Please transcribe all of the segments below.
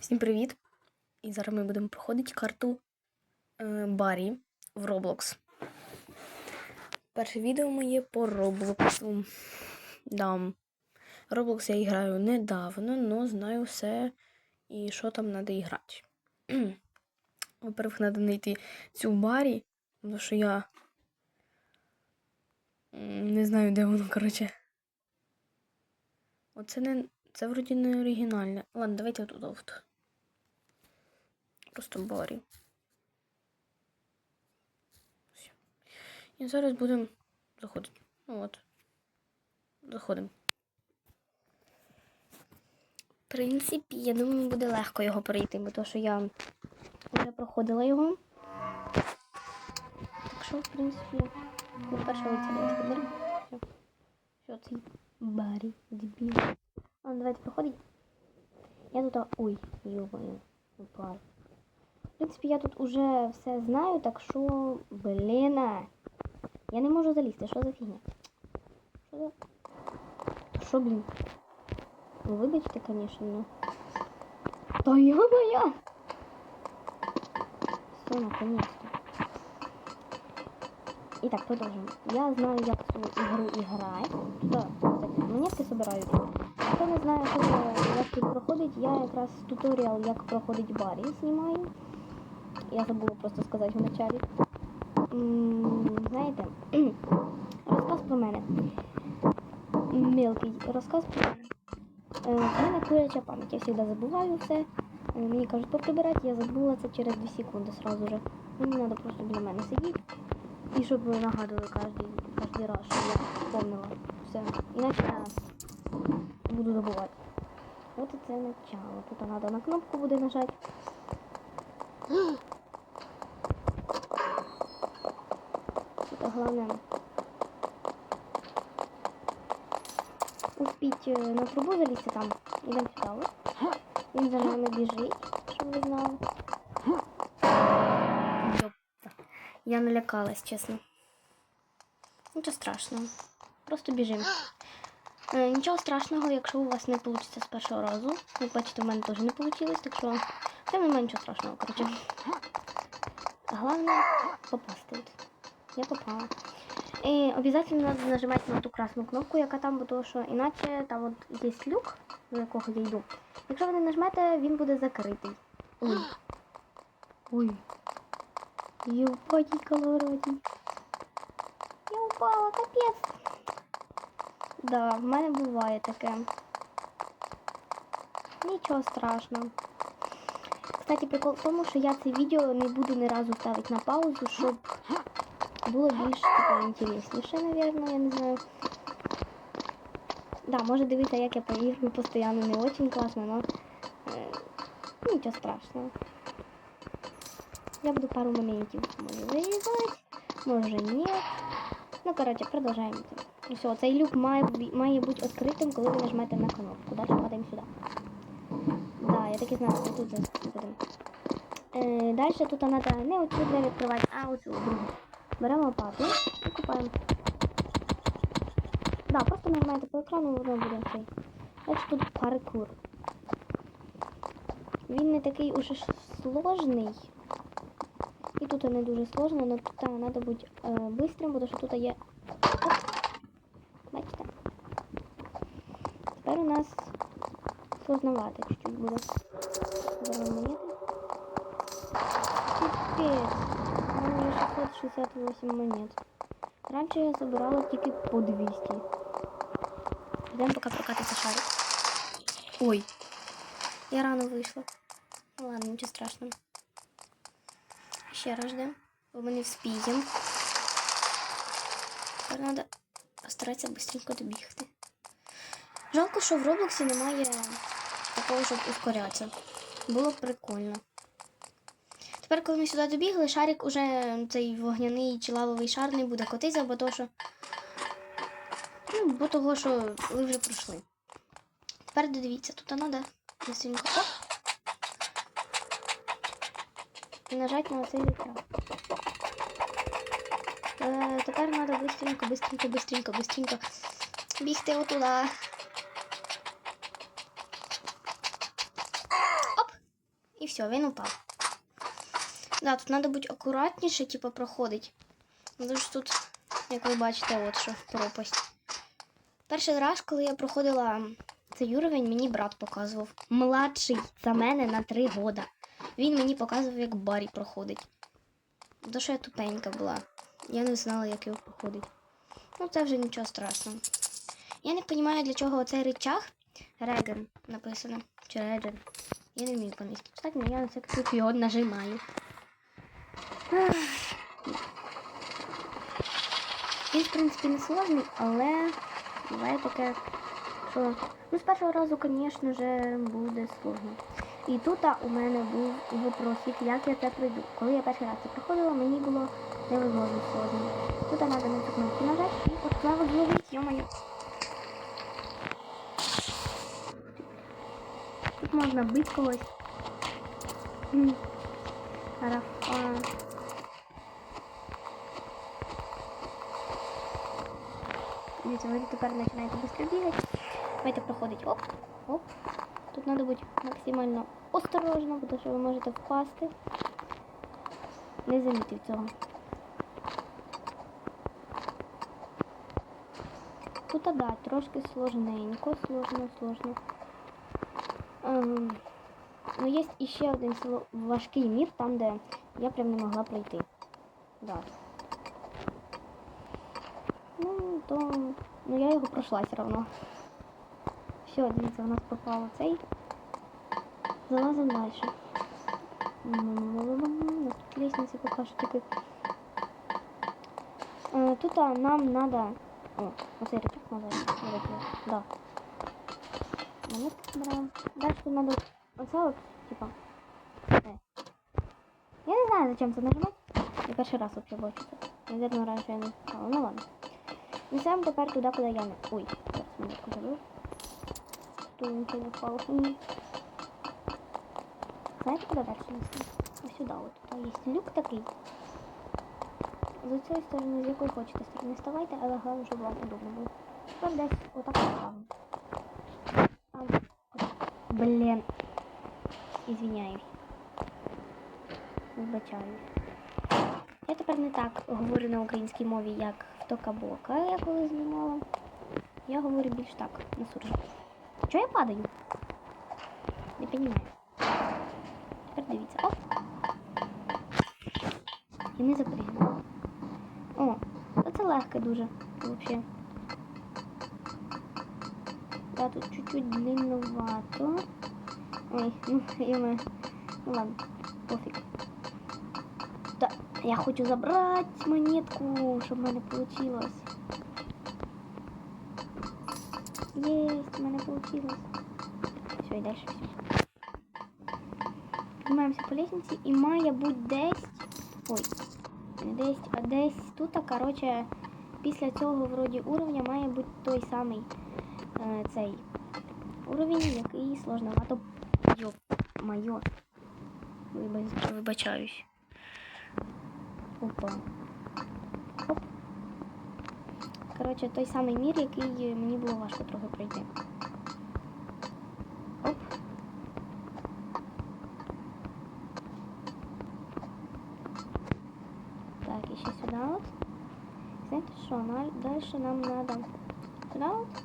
Всім привіт! І зараз ми будемо проходити карту е, Барі в Roblox. Перше відео моє по Roblox. Да. Roblox я граю недавно, але знаю все і що там треба грати. Во-первых, треба знайти цю Барі, тому що я не знаю, де воно, коротше. Оце не. Це вроді не оригінальне. Ладно, давайте отут. Просто барі. Все. І зараз будемо заходити. Ну от. Заходимо. В принципі, я думаю, буде легко його пройти, бо то, що я вже проходила його. Так що, в принципі, ми перше. Все. Що це? Барі, дебіл. Ладно, давайте проходить. Я тут... Ой, ёбаю, упав. В принципі, я тут уже все знаю, так що, блін, я не можу залізти. Що за фігня? Що за... Що, блін? Ну, вибачте, конечно, ну. Та ё-моё! Все, наконец-то. Итак, продолжим. Я знаю, як цю ігру. Туди, кстати, монетки собирають. Хто не знає, як тут проходить, я якраз туторіал, як проходить барі, знімаю. Я забула просто сказати в началі. Знаєте, розказ про мене. Мелкий розказ про мене. Е, В мене куряча пам'ять. Я завжди забуваю все. Е, Мені кажуть, поприбирати, я забула це через 2 секунди сразу же. Мені треба просто біля мене сидіти. І щоб ви нагадували кожен, кожен раз, що я помнила все. Іначе я буду забувати. От це начало. Тут треба на кнопку буде нажати. Тут головне успіть е, на трубу залізти там. Ідемо сюди. от. Він за нами біжить, щоб ви знали. Я налякалась, чесно. Нічого страшного. Просто біжимо. Е, Нічого страшного, якщо у вас не вийде з першого разу. Як бачите, в мене теж не вийшло, так що це немає нічого страшного, коротше. Головне попасти. Я попала. І обов'язково треба нажимати на ту красну кнопку, яка там, бо то, що іначе там от є люк, до якого я йду. Якщо ви не нажмете, він буде закритий. Ой. Ой. Євпаті колороді. Я упала, капець. Да, в мене буває таке. Нічого страшного. Кстати, прикол в тому, що я це відео не буду ні разу ставити на паузу, щоб було більш типу, інтересніше, напевно, я не знаю. Да, може дивитися, як я поіграю постійно не очень класно, но е, нічого страшного. Я буду пару моментів може вирізати, може ні. Ну, коротше, продовжаємо. Ну все, цей люк має, має бути відкритим, коли ви нажмете на кнопку. Далі падаємо сюди. Да, я так і знала, що тут будемо. Е, далі тут треба не оцю двері відкривати, а оцю другу. Беремо лопату і купаємо. Да, просто нажимаєте по екрану, воно буде цей. Далі тут паркур. Він не такий уже сложний. І тут не дуже сложно, але тут треба бути е, бистрим, тому що тут є. Оп. Бачите? Тепер у нас сложновато чуть-чуть буде. Беремо монети. Пипец. У 668 монет. Раніше я забирала тільки по 200. Йдемо поки прокатиться шарик. Ой. Я рано вийшла. Ну ладно, нічого страшного. Ще раз ждем. Бо ми не вспіємо. Тепер треба постаратися швидко добігти. Жалко, що в Роблоксі немає такого, щоб ускорятися. Було прикольно. Тепер, коли ми сюди добігли, шарик уже цей вогняний чи лавовий шар не буде котитися, бо то, що. Ну, бо того, що ви вже пройшли. Тепер дивіться, тут треба быстренько оп. І нажати на цей екран. Е, тепер треба быстренько, быстренько, быстренько, быстренько бігти отуда. Оп! І все, він упав. Да, тут треба бути акуратніше, типу, проходить. Ну, Тому що тут, як ви бачите, от що пропасть. Перший раз, коли я проходила цей уровень, мені брат показував. Младший за мене на 3 года. Він мені показував, як Барі проходить. То, що я тупенька була. Я не знала, як його проходить. Ну, це вже нічого страшного. Я не розумію, для чого оцей рычаг Реген написано. Чи Реген. Я не вмію по-англійськи читати, я на всякий його нажимаю. Він, в принципі, не сложний, але буває таке, що ну, з першого разу, звісно ж, буде сложно. І тут а, у мене був вопросик, як я це пройду. Коли я перший раз це проходила, мені було невозможно сложно. Тут треба на цю і от слава зловить, йо-моє. Тут можна бити когось. М. Дивіться, ви тепер починаєте швидко бігати. Давайте проходить. Оп, оп. Тут треба бути максимально осторожно, тому що ви можете впасти. Не замітив цього. Тут, да, трошки сложненько, сложно, сложно. Ем, ну, є іще один важкий мір, там, де я прям не могла пройти. Да. Ну, то ну, я його пройшла все одно. Все, дивіться, у нас попало цей. Залазимо далі. М, Тут лестниці поки що тільки. Е, Тут нам надо. О, оцей рычаг надо. Да. Монетки збираємо. Далі тут надо оце от, типа. Е. Я не знаю, зачем це нажимати. Я перший раз вообще бачу. Наверное, раніше я не знала. Ну ладно. Несемо тепер туди, куди я не. Ой, зараз монетку забив. Тут нічого не впало. Знаєте, куди далі несемо? Ось сюди от. Тут є люк такий. З цієї сторони, з якої хочете сторони ставайте, але головне, щоб вам удобно було. Тепер десь отак поставимо. Там. Блін. Ізвиняюсь. Вибачаюсь. Я тепер не так говорю на українській мові, як в Токабока, я коли знімала. Я говорю більш так, на суржі. Чого я падаю? Не розумію. Тепер дивіться. Оп. І ми запригнули. О, та це легко дуже, взагалі. Да, тут чуть-чуть длинновато. Ой, ну, я ми... Ну ладно, пофіг. Я хочу забрать монетку, щоб в мене получилось. Есть, в мене получилось. Все, і далі все. Піднімаємося по лестниці і має бути десь. Ой, десь, а десь тут, короче, після цього вроді уровня має бути той самий е, цей уровень, який сложновато. Йоп. Вибач- Вибачаюсь. Опа. Оп. Коротше, той самий мір, який мені було важко трохи пройти. Оп. Так, і ще сюди от. Знаєте що, далі нам надо сюди от.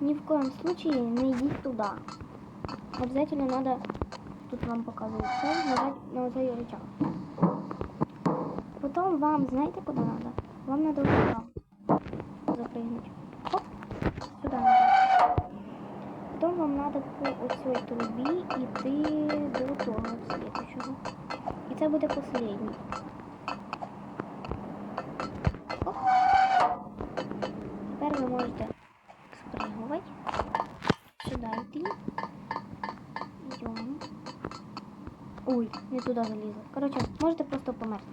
Ни в коем случае не йдіть туди. Обязательно надо, тут вам показывают нажать на оцей рычаг. Потом вам, знаете, куда надо? Вам надо вот сюда запрыгнуть. Оп, сюда нажать. Потом вам надо по оцій трубі йти до того слідчого. І це буде последній. Оп. Тепер ви можете спригувати. Сюди йти. Йдемо. Ой, не туди залізла. Коротше, можете просто померти.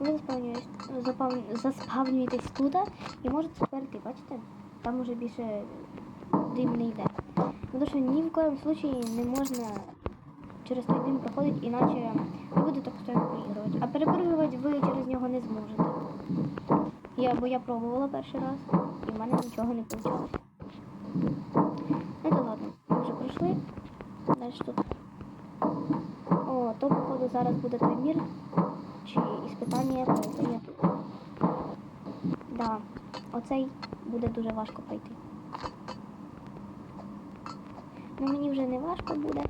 І ви заспавнюєтесь, запав- заспавнюєтесь туди і можете тепер йти, бачите? Там уже більше дим не йде. Тому що ні в коєму случаї не можна через той дим проходити, іначе ви будете постійно проігрувати. А перепригувати ви через нього не зможете. Я, бо я пробувала перший раз, і в мене нічого не вийшло. Ну то ладно, ми вже пройшли. Далі тут О, то, походу, зараз буде той мір. Чи іспитання пройти. Оцей буде дуже важко пройти. Ну мені вже не важко буде.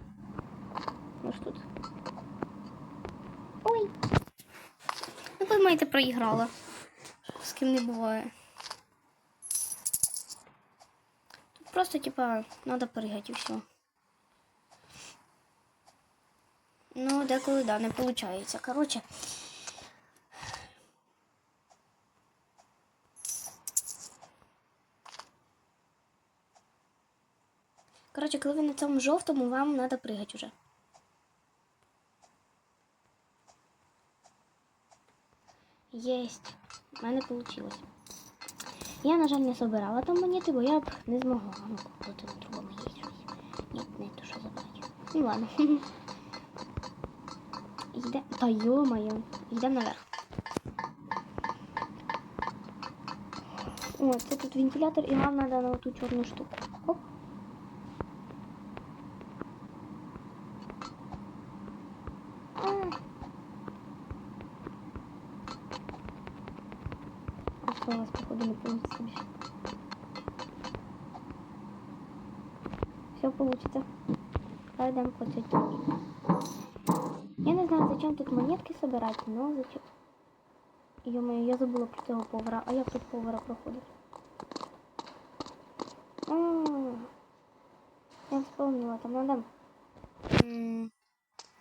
Ну ж тут. Ой! Ну, ви маєте проіграла. З ким не буває. Тут просто, типа, треба пригати і все. Ну, деколи, да, не виходить. Коротше. Коротше, коли ви на цьому жовтому, вам треба пригати вже. Єсть. У мене вийшло. Я, на жаль, не собирала там монети, бо я б не змогла. Ну-ка, тут на другому є щось. Ні, не то, що забрати. Ну ладно. Йде. Та йо-моє. Йдемо наверх. О, це тут вентилятор, і нам треба на ту чорну штуку. получится. Пойдем по цій тільки. Я не знаю, зачем тут монетки собирать, но зачем. Ё-моё, я забыла про цього повара. А як тут повара проходить? А, Я вспомнила, там надо м,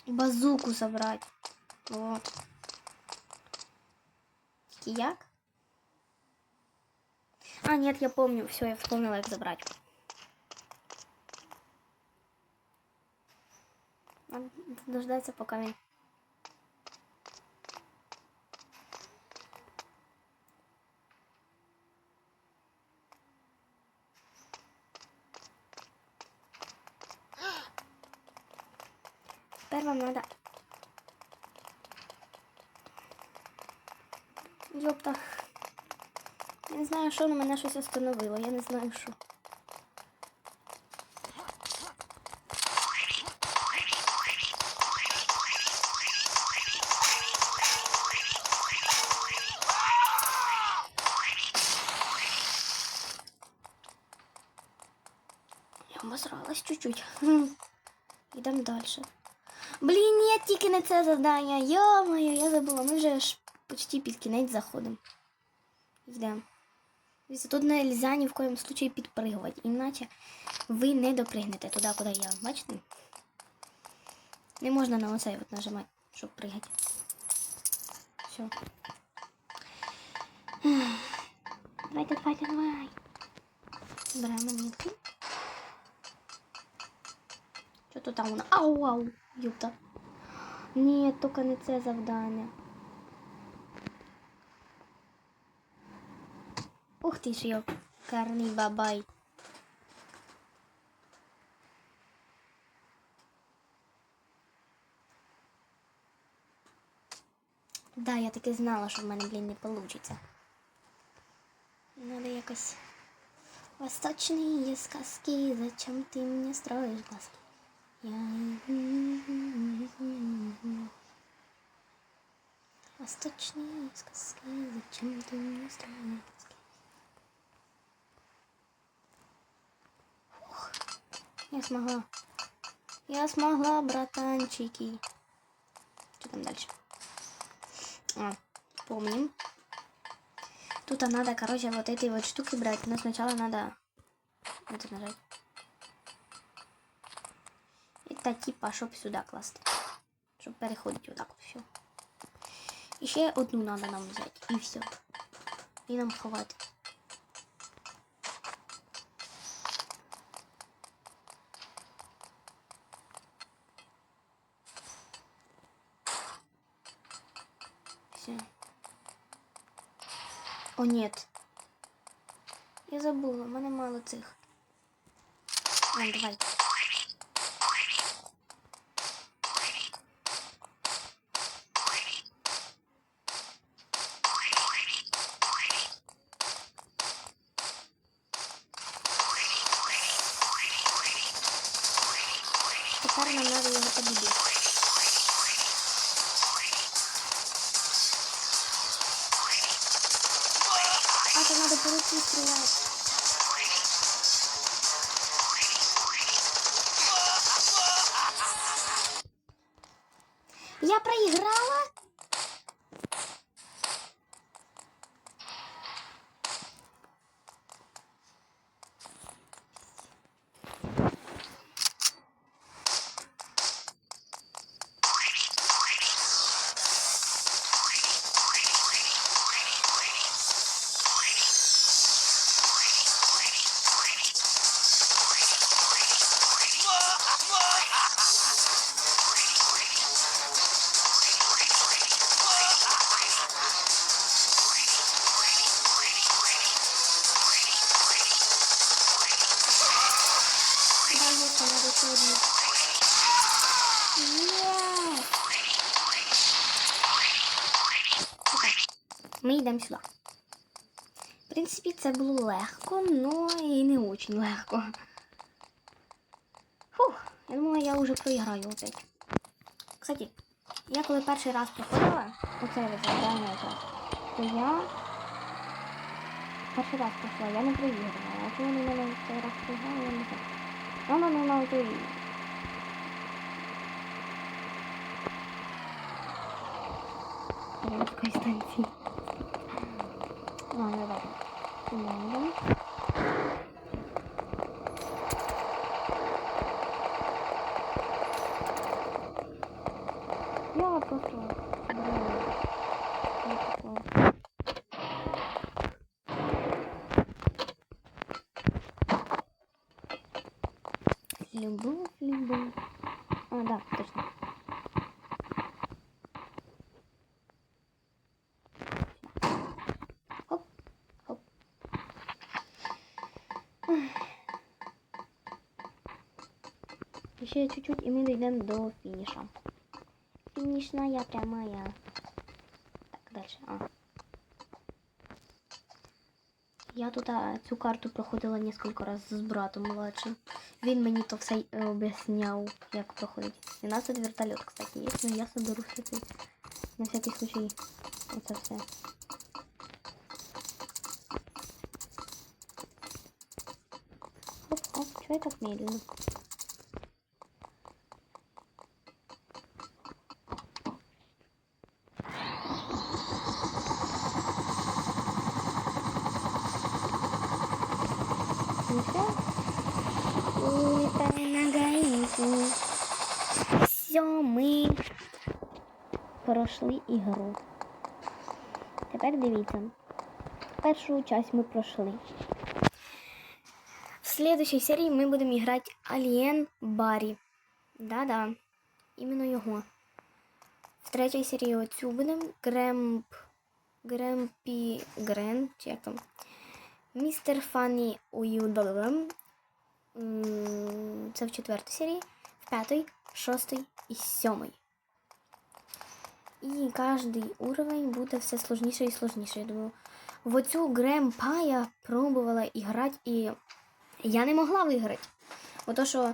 базуку собрать. Вот. Тільки Як? А, нет, я помню. Все, я вспомнила, як забрать. Надо дождаться, пока він. Тепер вам надо. Йопта. Не знаю, що на мене щось остановило. Я не знаю, що. Я обосралась чуть-чуть. Йдемо далі. Блін, ні, тільки не це завдання. Йо-моє, я забула. Ми вже ж почти під кінець заходимо. Йдемо. Тут не можна ні в коєму случаї підпригувати, іначе ви не допригнете туди, куди я. Бачите? Не можна на оцей от нажимати, щоб пригати. Все. Давайте, давайте, давай. Беремо монетки. Що тут там у нас? Ау, ау, юта. Ні, тільки не це завдання. Ух ти ж йо, карний бабай. Да, я таки знала, що в мене, блін, не получится. Надо якось... Восточные сказки, зачем ты мне строишь глазки? Восточные сказки, зачем ты мне глазки? Фух, я смогла. Я смогла, братанчики. Что там дальше? А, помним. Тут надо, короче, вот эти вот штуки брать. Но сначала надо это нажать. Это типа, щоб сюди класти. Щоб переходити отак от все. І ще одну надо нам взяти. І все. І нам хватить. Все. О, нет. Я забула, в мене мало цих. А, давай. Короче, стріляти. Я проиграла? Це було легко, але і не дуже легко. Фух, я думала, я вже проіграю опять. Кстати, я коли перший раз проходила, оце завдання якраз, то я перший раз пройшла, я не проіграла. А коли мене цей раз проіграли, я не знаю. Ну, ну, ну, ну, то і... Ринської станції. Ладно, давай. Địt! Ще чуть-чуть і ми дійдемо до фініша. Фінішна прямая. Так, дальше. А. Я тут а, цю карту проходила несколько раз з братом младшим. Він мені то все е, об'ясняв, як проходить. У нас тут вертольот, кстати, є, але я соберу це на всякий случай. Оце все. Хоп, хоп, чого я так медленно? Ну все. Улетай на гаїку. Все, ми пройшли ігру. Тепер дивіться. Першу часть ми пройшли. В следующей серії ми будемо грати Alien Барі. Да-да. Іменно його. В третій серії оцю будемо Гремп. Гремпі Грен, чи. Містер Фанні Уюдолем. Це в четвертій серії, в п'ятій, шостій і сьомій. І кожний уровень буде все сложніше і сложніше. Я думаю, в оцю Гремпа я пробувала іграти, і я не могла виграти. Бо то, що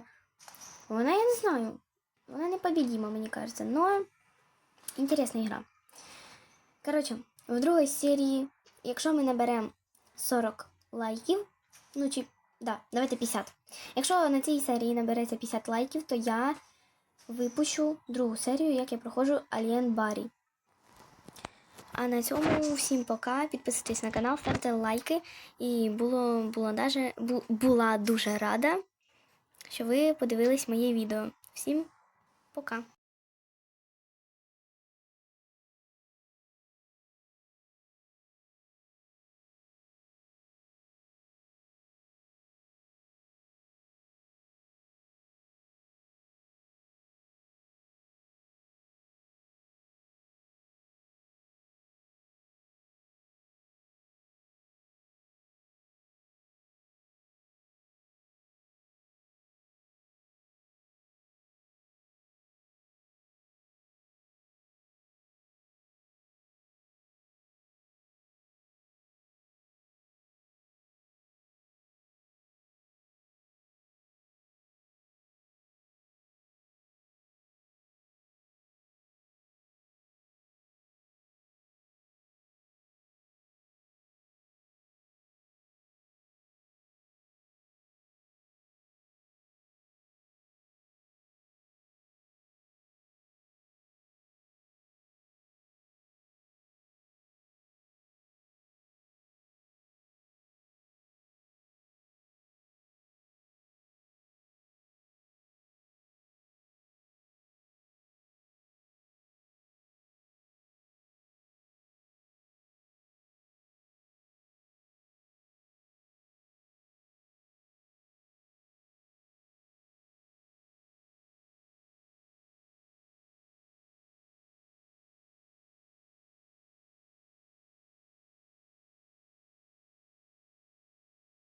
вона, я не знаю, вона непобідима, мені кажеться. Но інтересна гра. Коротше, в другій серії, якщо ми наберемо 40 лайків, ну чи, да, давайте 50. Якщо на цій серії набереться 50 лайків, то я випущу другу серію, як я проходжу Alien Барі. А на цьому всім пока. Підписуйтесь на канал, ставте лайки. І було, було даже, бу, була дуже рада, що ви подивились моє відео. Всім пока!